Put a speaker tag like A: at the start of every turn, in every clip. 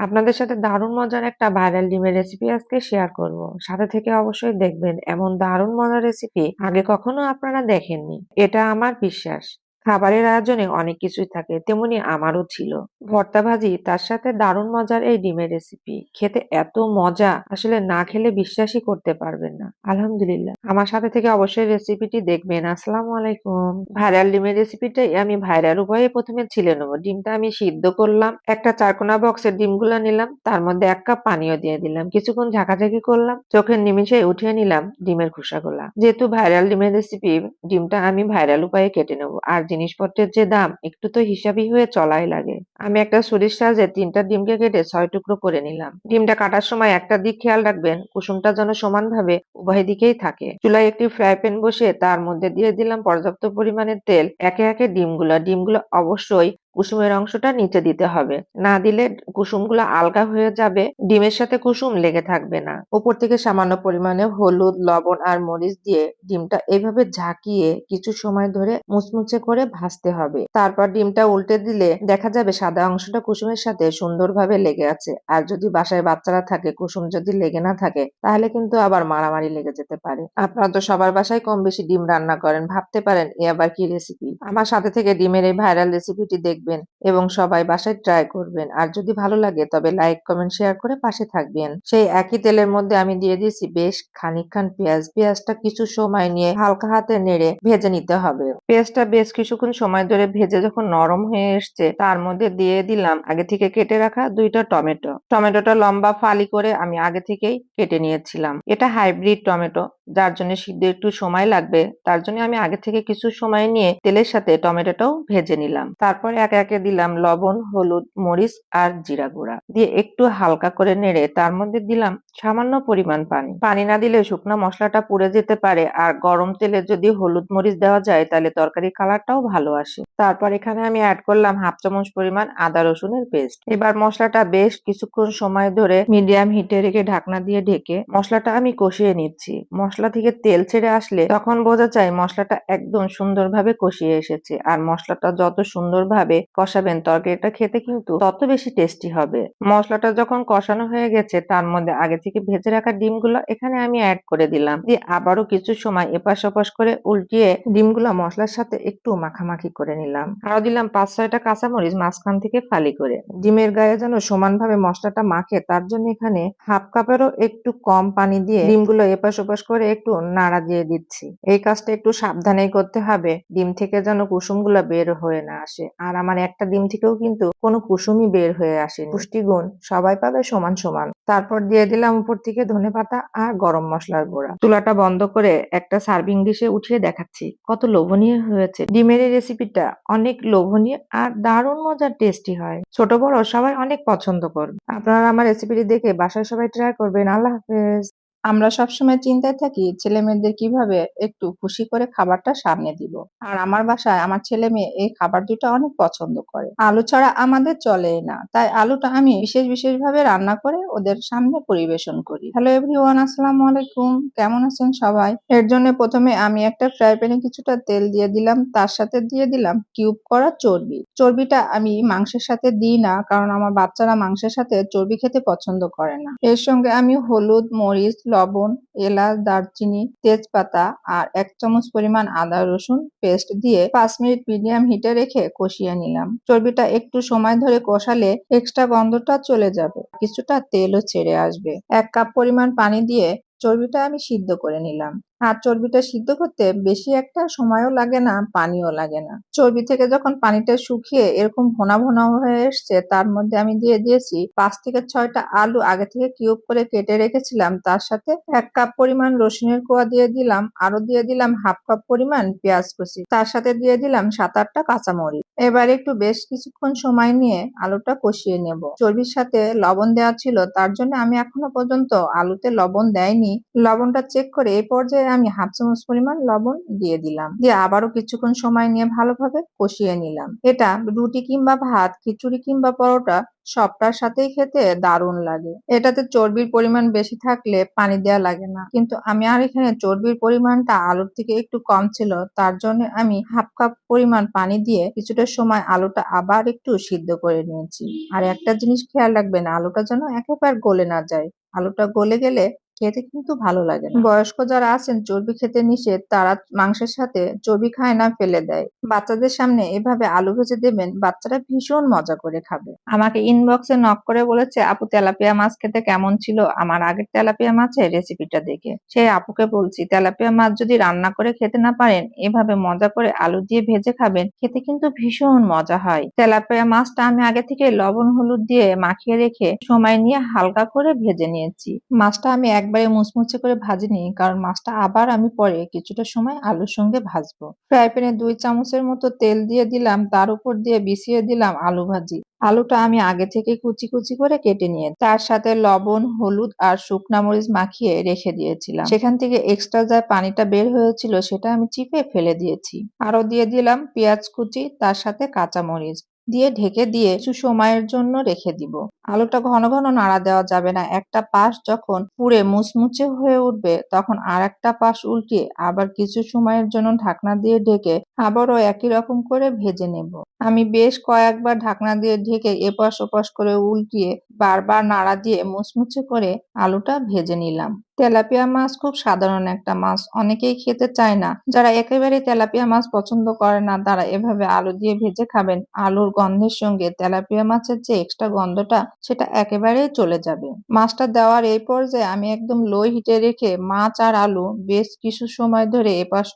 A: আপনাদের সাথে দারুণ মজার একটা ভাইরাল ডিমের রেসিপি আজকে শেয়ার করব। সাথে থেকে অবশ্যই দেখবেন এমন দারুণ মজার রেসিপি আগে কখনো আপনারা দেখেননি। এটা আমার বিশ্বাস। খাবারের আয়োজনে অনেক কিছুই থাকে, তেমনি আমারও ছিল। ভর্তা ভাজি তার সাথে দারুণ মজার এই ডিমের রেসিপি খেতে এত মজা, আসলে না খেলে বিশ্বাসই করতে পারবেন না। আলহামদুলিল্লাহ। আমার সাথে থেকে অবশ্যই রেসিপিটি দেখবেন। আসসালামু আলাইকুম। ভাইরাল ডিমের রেসিপিটাই আমি ভাইরাল উপায়ে প্রথমে ছিলে নেব। ডিমটা আমি সিদ্ধ করলাম, একটা চারকোনা বক্সের ডিমগুলো নিলাম, তার মধ্যে এক কাপ পানিও দিয়ে দিলাম। কিছুক্ষণ ঝাঁকাঝাঁকি করলাম, চোখের নিমিষে উঠিয়ে নিলাম ডিমের খোসাগুলা। যেহেতু ভাইরাল ডিমের রেসিপি ডিমটা আমি ভাইরাল উপায়ে কেটে নেব। আর জিনিসপত্রের যে দাম একটু তো হিসাবই হয়ে চলাই লাগে। আমি একটা ছুরির সাহায্যে তিনটা ডিমকে কেটে ছয় টুকরো করে নিলাম। ডিমটা কাটার সময় একটা দিক খেয়াল রাখবেন, কুসুমটা যেন সমানভাবে উভয় দিকেই থাকে। চুলায় একটি ফ্রাই প্যান বসে তার মধ্যে দিয়ে দিলাম পর্যাপ্ত পরিমাণের তেল। একে একে ডিমগুলো ডিমগুলো অবশ্যই কুসুমের অংশটা নিচে দিতে হবে। না দিলে কুসুমগুলো আলগা হয়ে যাবে, ডিমের সাথে কুসুম লেগে থাকবে না। উপর থেকে সামান্য পরিমাণে হলুদ, লবণ আর মরিচ দিয়ে ডিমটা এইভাবে ঝাঁকিয়ে কিছু সময় ধরে মুচমুচে করে ভাজতে হবে। তারপর ডিমটা উল্টে দিলে দেখা যাবে সাদা অংশটা কুসুমের সাথে সুন্দরভাবে লেগে আছে। আর যদি বাসায় বাচ্চারা থাকে, কুসুম যদি লেগে না থাকে, তাহলে কিন্তু আবার মারামারি লেগে যেতে পারে। আপনারা তো সবার বাসায় কম বেশি ডিম রান্না করেন, ভাবতে পারেন এ আবার কি রেসিপি আমার সাথে থেকে ডিমের এই ভাইরাল রেসিপিটি দেখবেন এবং সবাই বাসায় ট্রাই করবেন। আর যদি ভালো লাগে, তবে লাইক কমেন্ট শেয়ার করে পাশে থাকবেন। সেই একই তেলের মধ্যে আমি দিয়ে দিয়েছি বেশ খানিকখান পেঁয়াজ। পেঁয়াজটা কিছু সময় নিয়ে হালকা হাতে নেড়ে ভেজে নিতে হবে। পেঁয়াজটা বেশ কিছুক্ষণ সময় ধরে ভেজে যখন নরম হয়ে এসছে, তার মধ্যে দিয়ে দিলাম। আগে থেকে কেটে রাখা দুইটা টমেটো। টমেটোটা লম্বা ফালি করে আমি আগে থেকেই কেটে নিয়েছিলাম। এটা হাইব্রিড টমেটো। যার জন্য সিদ্ধ একটু সময় লাগবে, তার জন্য আমি আগে থেকে কিছু সময় নিয়ে তেলের সাথে টমেটোটাও ভেজে নিলাম। তারপর একে একে দিলাম লবণ, হলুদ, মরিচ আর জিরা গুঁড়া। দিয়ে একটু হালকা করে নেড়ে তার মধ্যে দিলাম সামান্য পরিমাণ পানি। পানি না দিলে শুকনো মশলাটা পুড়ে যেতে পারে আর গরম তেলে যদি হলুদ মরিচ দেওয়া যায় তাহলে তরকারির কালারটাও ভালো আসে। তারপর এখানে আমি অ্যাড করলাম হাফ চামচ পরিমাণ আদা রসুনের পেস্ট এবার মশলাটা বেশ কিছুক্ষণ সময় ধরে মিডিয়াম হিটে রেখে ঢাকনা দিয়ে ঢেকে মশলাটা আমি কষিয়ে নিচ্ছি। মশলা থেকে তেল ছেড়ে আসলে তখন বোঝা যায় মশলাটা একদম সুন্দরভাবে কষিয়ে এসেছে। আর মশলাটা যত সুন্দরভাবে কষাবেন তরকারিটা খেতে কিন্তু তত বেশি টেস্টি হবে। মশলাটা যখন কষানো হয়ে গেছে, তার মধ্যে আগে থেকে ভেজে রাখা ডিমগুলো এখানে আমি অ্যাড করে দিলাম। দিয়ে আবারও কিছু সময় এপাশ ওপাশ করে উল্টিয়ে ডিমগুলো মশলার সাথে একটু মাখামাখি করে নিলাম। আরও দিলাম পাঁচ ছয়টা কাঁচামরিচ মাঝখান থেকে ফালি করে। ডিমের গায়ে যেন সমানভাবে মশলাটা মাখে, তার জন্য এখানে হাফ কাপেরও একটু কম পানি দিয়ে ডিমগুলো এপাশ ওপাশ করে একটু নাড়া দিয়ে দিচ্ছি। এই কাজটা একটু সাবধানেই করতে হবে। ডিম থেকে যেন কুসুমগুলো বের হয়ে না আসে। আর আমার একটা ডিম থেকেও কিন্তু কোনো কুসুমই বের হয়ে আসেনি পুষ্টিগুণ সবাই পাবে সমান সমান। তারপর দিয়ে দিলাম উপর থেকে ধনে পাতা আর গরম মশলার গুঁড়া। চুলাটা বন্ধ করে একটা সার্ভিং ডিশে উঠিয়ে দেখাচ্ছি। কত লোভনীয় হয়েছে। ডিমের এই রেসিপিটা অনেক লোভনীয় আর দারুণ মজার টেস্টি হয়। ছোট বড় সবাই অনেক পছন্দ করবে। আপনারা আমার রেসিপিটি দেখে বাসায় সবাই ট্রাই করবেন। আল্লাহ হাফেজ।
B: আমরা সবসময় চিন্তায় থাকি ছেলে মেয়েদের কীভাবে একটু খুশি করে খাবারটা সামনে দিব। আর আমার বাসায় আমার ছেলে মেয়ে এই খাবার দুটো অনেক পছন্দ করে। আলু ছাড়া আমাদের চলে না। তাই আলুটা আমি বিশেষ বিশেষ ভাবে রান্না করে ওদের সামনে পরিবেশন করি। হ্যালো এভরিওয়ান আসসালামু আলাইকুম। কেমন আছেন সবাই? এর জন্য প্রথমে আমি একটা ফ্রাই প্যানে কিছুটা তেল দিয়ে দিলাম। তার সাথে দিয়ে দিলাম কিউব করা চর্বি। চর্বিটা আমি মাংসের সাথে দিই না, কারণ আমার বাচ্চারা মাংসের সাথে চর্বি খেতে পছন্দ করে না। এর সঙ্গে আমি হলুদ, মরিচ লবণ, এলাচ, দারচিনি, তেজপাতা আর এক চামচ পরিমাণ আদা, রসুন পেস্ট দিয়ে পাঁচ মিনিট মিডিয়াম হিটে রেখে কষিয়ে নিলাম। চর্বিটা একটু সময় ধরে কষালে এক্সট্রা গন্ধটা চলে যাবে কিছুটা তেলও ছেড়ে আসবে। এক কাপ পরিমাণ পানি দিয়ে চর্বিটা আমি সিদ্ধ করে নিলাম। আর চর্বিটা সিদ্ধ করতে বেশি একটা সময়ও লাগে না, পানিও লাগে না। চর্বি থেকে যখন পানিটা শুকিয়ে এরকম ভোনা ভোনা হয়ে এসছে, তার মধ্যে আমি দিয়ে দিয়েছি পাঁচ থেকে ছয়টা আলু। আগে থেকে কিউব করে কেটে রেখেছিলাম, তার সাথে এক কাপ পরিমাণ রসুনের কোয়া দিয়ে দিলাম আরও দিয়ে দিলাম হাফ কাপ পরিমাণ পেঁয়াজ কুচি, তার সাথে দিয়ে দিলাম সাত আটটা কাঁচামরিচ। এবার একটু বেশ কিছুক্ষণ সময় নিয়ে আলুটা কষিয়ে নেব। চর্বির সাথে লবণ দেওয়া ছিল, তার জন্য আমি এখনও পর্যন্ত আলুতে লবণ দেয়নি। লবণটা চেক করে এই পর্যায়ে আমি হাফ চামচ পরিমাণ লবণ দিয়ে দিলাম। দিয়ে আবারও কিছুক্ষণ সময় নিয়ে ভালোভাবে কষিয়ে নিলাম। এটা রুটি কিংবা ভাত, খিচুড়ি কিংবা পরোটা সবটার সাথেই খেতে দারুণ লাগে। এটাতে চর্বির পরিমাণ বেশি থাকলে পানি দেওয়া লাগে না। কিন্তু আমি আর এখানে চর্বির পরিমাণটা আলুর থেকে একটু কম ছিল, তার জন্য আমি হাফ কাপ পরিমাণ পানি দিয়ে কিছুটা সময় আলুটা আবার একটু সিদ্ধ করে নিয়েছি। আর একটা জিনিস খেয়াল রাখবেন, আলুটা যেন একেবারে গলে না যায়। আলুটা গলে গেলে খেতে কিন্তু ভালো লাগে না। বয়স্ক যারা আছেন চর্বি খেতে নিষেধ তারা মাংসের সাথে চর্বি খায় না ফেলে দেয়। বাচ্চাদের সামনে এভাবে আলু ভেজে দেবেন বাচ্চারা ভীষণ মজা করে খাবে। আমাকে ইনবক্সে নক করে বলেছে আপু তেলাপিয়া মাছ খেতে কেমন ছিল? আমার আগের তেলাপিয়া মাছের রেসিপিটা দেখে। সেই আপুকে বলছি তেলাপিয়া মাছ যদি রান্না করে খেতে না পারেন এভাবে মজা করে আলু দিয়ে ভেজে খাবেন খেতে কিন্তু ভীষণ মজা হয়। তেলাপিয়া মাছটা আমি আগে থেকে লবণ হলুদ দিয়ে মাখিয়ে রেখে সময় নিয়ে হালকা করে ভেজে নিয়েছি। মাছটা আমি একবারে মুচমুচে করে ভাজিনি, কারণ মাছটা আবার আমি পরে কিছুটা সময় আলুর সঙ্গে ভাজবো। ফ্রাই প্যানে দুই চামচের মতো তেল দিয়ে দিলাম, তার উপর দিয়ে বিছিয়ে দিলাম আলু ভাজি। আলুটা আমি আগে থেকে কুচি কুচি করে কেটে নিয়ে, তার সাথে লবণ, হলুদ আর শুকনা মরিচ মাখিয়ে রেখে দিয়েছিলাম। সেখান থেকে এক্সট্রা যা পানিটা বের হয়েছিল সেটা আমি চিপে ফেলে দিয়েছি। আরও দিয়ে দিলাম পেঁয়াজ কুচি, তার সাথে কাঁচা মরিচ দিয়ে ঢেকে দিয়ে কিছু সময়ের জন্য রেখে দিব। আলুটা ঘন ঘন নাড়া দেওয়া যাবে না। একটা পাশ যখন পুড়ে মুচমুচে হয়ে উঠবে, তখন আর একটা পাশ উল্টিয়ে আবার কিছু সময়ের জন্য ঢাকনা দিয়ে ঢেকে আবারও একই রকম করে ভেজে নেব। আমি বেশ কয়েকবার ঢাকনা দিয়ে ঢেকে এপাশ ওপাশ করে উল্টিয়ে বারবার নাড়া দিয়ে মুচমুচে করে আলুটা ভেজে নিলাম। তেলাপিয়া মাছ খুব সাধারণ একটা মাছ। অনেকেই খেতে চায় না। যারা একেবারে তেলাপিয়া মাছ পছন্দ করে না, তারা এভাবে আলু দিয়ে ভেজে খাবেন। আলুর গন্ধের সঙ্গে তেলাপিয়া মাছের যে এক্সট্রা গন্ধটা, সেটা একেবারেই চলে যাবে। মাছটা দেওয়ার এই পর্যায়ে আমি একদম লো হিটে রেখে মাছ আর আলু বেশ কিছু সময় ধরে এপাশ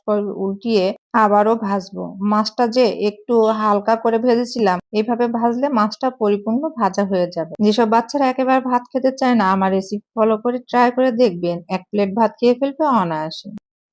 B: উল্টিয়ে আবারও ভাজবো। মাছটা যে একটু হালকা করে ভেজেছিলাম, এভাবে ভাজলে মাছটা পরিপূর্ণ ভাজা হয়ে যাবে। যেসব বাচ্চারা একেবারে ভাত খেতে চায় না, আমার রেসিপি ফলো করে ট্রাই করে দেখবেন। এক প্লেট ভাত খেয়ে ফেলবে অনায়াসে।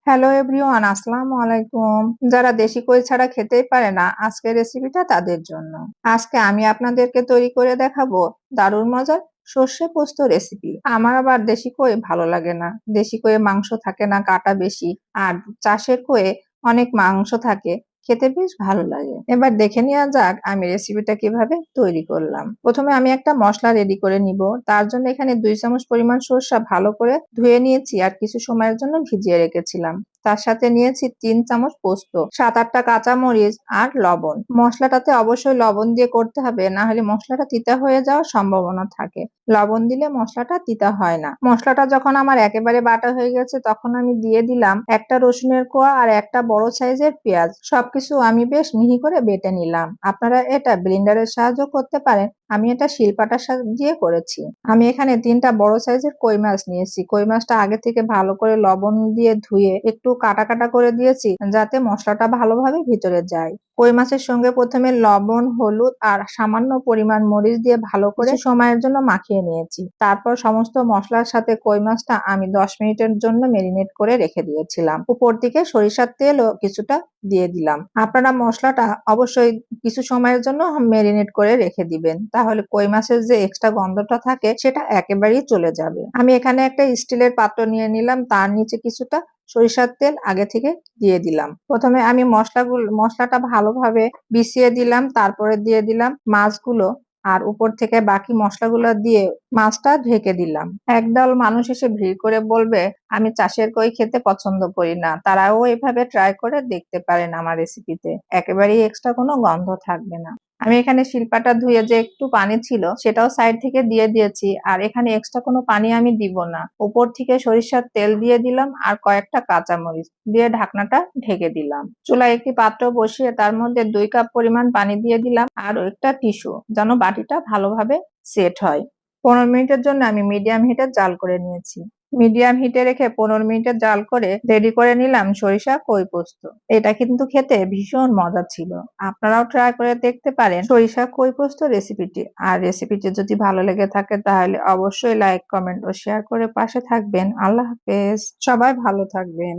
B: হ্যালো এভরিওয়ান আসসালামু আলাইকুম। যারা দেশি কই ছাড়া খেতেই পারে না, আজকের রেসিপিটা তাদের জন্য। আজকে আমি আপনাদেরকে তৈরি করে দেখাবো দারুণ মজার সর্ষে পোস্ত রেসিপি আমার আবার দেশি কই ভালো লাগে না। দেশি কয়ে মাংস থাকে না কাটা বেশি, আর চাষের কয়ে অনেক মাংস থাকে। খেতে বেশ ভালো লাগে। এবার দেখে নেওয়া যাক আমি রেসিপিটা কীভাবে তৈরি করলাম। প্রথমে আমি একটা মশলা রেডি করে নিব। তার জন্য এখানে দুই চামচ পরিমাণ সরষা ভালো করে ধুয়ে নিয়েছি আর কিছু সময়ের জন্য ভিজিয়ে রেখেছিলাম। তার সাথে নিয়েছি তিন চামচ পোস্ত, সাত আটটা কাঁচা মরিচ আর লবণ। মশলাটাতে অবশ্যই লবণ দিয়ে করতে হবে, না হলে মশলাটা তিতা হয়ে যাওয়ার সম্ভাবনা থাকে। লবণ দিলে মশলাটা তিতা হয় না। মশলাটা যখন আমার একেবারে বাটা হয়ে গেছে, তখন আমি দিয়ে দিলাম একটা রসুনের কোয়া আর একটা বড় সাইজের পেঁয়াজ। সবকিছু আমি বেশ মিহি করে বেটে নিলাম। আপনারা এটা ব্লেন্ডারের সাহায্য করতে পারেন। আমি এটা শিলপাটার দিয়ে করেছি। আমি এখানে তিনটা বড় সাইজের কই মাছ নিয়েছি। কই মাছটা আগে থেকে ভালো করে লবণ দিয়ে ধুয়ে একটু কাটা কাটা করে দিয়েছি যাতে মশলাটা ভালোভাবে ভিতরে যায়। কই মাছের সঙ্গে প্রথমে লবণ হলুদ আর সামান্য পরিমাণ মরিচ দিয়ে ভালো করে সময়ের জন্য মাখিয়ে নিয়েছি। তারপর সমস্ত মশলার সাথে কই মাছটা আমি দশ মিনিটের জন্য মেরিনেট করে রেখে দিয়েছিলাম। উপর দিকে সরিষার তেলও কিছুটা দিয়ে দিলাম। আপনারা মশলাটা অবশ্যই কিছু সময়ের জন্য মেরিনেট করে রেখে দিবেন। তাহলে কই মাছের যে এক্সট্রা গন্ধটা থাকে, সেটা একেবারেই চলে যাবে। আমি এখানে একটা স্টিলের পাত্র নিয়ে নিলাম, তার নিচে কিছুটা সরিষার তেল আগে থেকে দিয়ে দিলাম। প্রথমে আমি মশলাগুলো, মশলাটা ভালোভাবে বিছিয়ে দিলাম, তারপরে দিয়ে দিলাম মাছগুলো আর উপর থেকে বাকি মশলাগুলো দিয়ে মাছটা ঢেকে দিলাম। একদল মানুষ এসে ভিড় করে বলবে, আমি চাষের কই খেতে পছন্দ করি না। তারাও এভাবে ট্রাই করে দেখতে পারেন আমার রেসিপিতে একেবারেই এক্সট্রা কোনো গন্ধ থাকবে না। আমি এখানে শিল্পাটা ধুয়ে যে একটু পানি ছিল, সেটাও সাইড থেকে দিয়ে দিয়েছি। আর এখানে এক্সট্রা কোনো পানি আমি দিব না। উপর থেকে সরিষার তেল দিয়ে দিলাম আর কয়েকটা কাঁচামরিচ দিয়ে ঢাকনাটা ঢেকে দিলাম। চুলায় একটি পাত্র বসিয়ে তার মধ্যে দুই কাপ পরিমাণ পানি দিয়ে দিলাম আর একটা টিস্যু, যেন বাটিটা ভালোভাবে সেট হয়। পনেরো মিনিটের জন্য আমি মিডিয়াম হিটে জাল করে নিয়েছি। মিডিয়াম হিটে রেখে পনেরো মিনিটে জাল করে রেডি করে নিলাম সরিষা কই পোস্ত। এটা কিন্তু খেতে ভীষণ মজা ছিল। আপনারাও ট্রাই করে দেখতে পারেন সরিষা কই পোস্ত রেসিপিটি আর রেসিপিটি যদি ভালো লেগে থাকে তাহলে অবশ্যই লাইক কমেন্ট ও শেয়ার করে পাশে থাকবেন। আল্লাহ হাফেজ। সবাই ভালো থাকবেন।